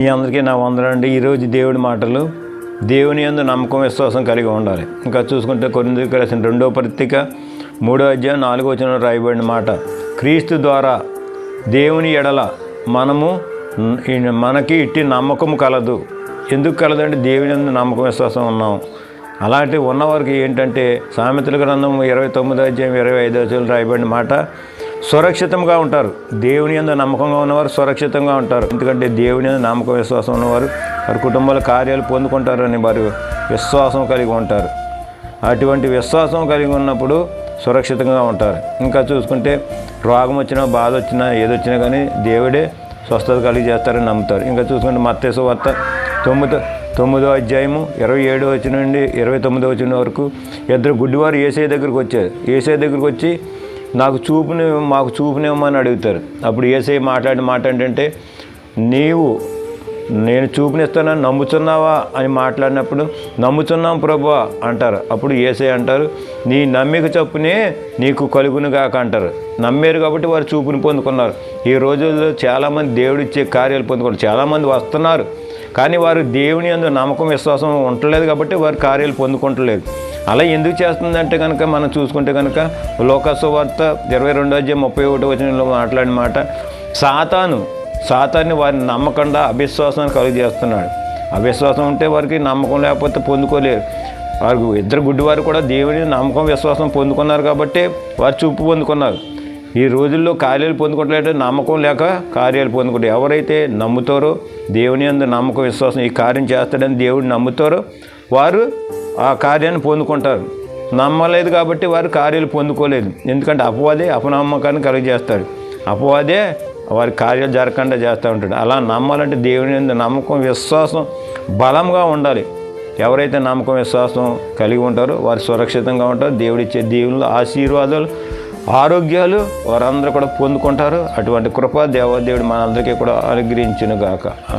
మీ అందరికీ నా వందలండి. ఈరోజు దేవుడి మాటలు దేవుని యందు నమ్మకం విశ్వాసం కలిగి ఉండాలి. ఇంకా చూసుకుంటే కొన్ని రాసిన రెండో పత్రిక మూడో అధ్యాయం నాలుగో వచ్చిన రాయబడిన మాట క్రీస్తు ద్వారా దేవుని ఎడల మనము మనకి ఇట్టి నమ్మకం కలదు. ఎందుకు కలదంటే దేవుని యందు నమ్మకం విశ్వాసం ఉన్నాం అలాంటి ఉన్నవారికి ఏంటంటే సామెతల గ్రంథం ఇరవై తొమ్మిదో అధ్యాయం ఇరవై ఐదో అధ్యాయం రాయబడిన మాట సురక్షితంగా ఉంటారు. దేవుని ఎందు నమ్మకంగా ఉన్నవారు సురక్షితంగా ఉంటారు. ఎందుకంటే దేవుని ఎందు నమ్మకం విశ్వాసం ఉన్నవారు వారి కుటుంబాల కార్యాలు పొందుకుంటారని వారు విశ్వాసం కలిగి ఉంటారు. అటువంటి విశ్వాసం కలిగి ఉన్నప్పుడు సురక్షితంగా ఉంటారు. ఇంకా చూసుకుంటే రోగం వచ్చినా బాధ వచ్చినా ఏదొచ్చినా కానీ దేవుడే స్వస్థత కలిగి చేస్తారని నమ్ముతారు. ఇంకా చూసుకుంటే మత్తేసు వార్త తొమ్మిదో తొమ్మిదో అధ్యాయము ఇరవై ఏడు వచ్చిన నుండి ఇరవై తొమ్మిదో వచ్చిన వరకు ఇద్దరు గుడ్డివారు ఏసఐ దగ్గరికి వచ్చారు. ఏసఐ దగ్గరికి వచ్చి నాకు చూపుని మాకు చూపునివ్వమని అడుగుతారు. అప్పుడు ఏసై మాట్లాడిన మాట ఏంటంటే నీవు నేను చూపునిస్తానని నమ్ముతున్నావా అని మాట్లాడినప్పుడు నమ్ముతున్నాం ప్రభా అంటారు. అప్పుడు ఏసై అంటారు నీ నమ్మిక చొప్పునే నీకు కలుగును కాక అంటారు. నమ్మారు కాబట్టి వారు చూపుని పొందుకున్నారు. ఈ రోజుల్లో చాలామంది దేవుడిచ్చే కార్యాలు పొందుకున్నారు. చాలామంది వస్తున్నారు. కానీ వారు దేవుని అందు నమ్మకం విశ్వాసం ఉండలేదు కాబట్టి వారు కార్యాలు పొందుకుంటలేదు. అలా ఎందుకు చేస్తుందంటే కనుక మనం చూసుకుంటే కనుక లోకసు వార్త ఇరవై రెండో అధ్యాయం ముప్పై ఒకటో వచనంలో మాట్లాడిన మాట సాతాను సాతాన్ని వారిని నమ్మకుండా అవిశ్వాసాన్ని కలుగు చేస్తున్నాడు. అవిశ్వాసం ఉంటే వారికి నమ్మకం లేకపోతే పొందుకోలేరు. వారు ఇద్దరు గుడ్డివారు కూడా దేవుని నమ్మకం విశ్వాసం పొందుకున్నారు కాబట్టి వారు చూపు పొందుకున్నారు. ఈ రోజుల్లో కార్యాలు పొందుకోవట్లేదు నమ్మకం లేక కార్యాలు పొందుకుంటే ఎవరైతే నమ్ముతారో దేవుని అందు నమ్మకం విశ్వాసం ఈ కార్యం చేస్తాడని దేవుడు నమ్ముతారో వారు ఆ కార్యాన్ని పొందుకుంటారు. నమ్మలేదు కాబట్టి వారు కార్యాలు పొందుకోలేదు. ఎందుకంటే అపవాదే అపనమ్మకాన్ని కలుగజేస్తారు. అపవాదే వారి కార్యాలు జరగకుండా చేస్తూ ఉంటాడు. అలా నమ్మాలంటే దేవుని నమ్మకం విశ్వాసం బలంగా ఉండాలి. ఎవరైతే నమ్మకం విశ్వాసం కలిగి ఉంటారో వారు సురక్షితంగా ఉంటారు. దేవుడిచ్చే దేవుళ్ళు ఆశీర్వాదాలు ఆరోగ్యాలు వారందరూ కూడా పొందుకుంటారు. అటువంటి కృప దేవదేవుడు మనందరికీ కూడా అనుగ్రహించును గాక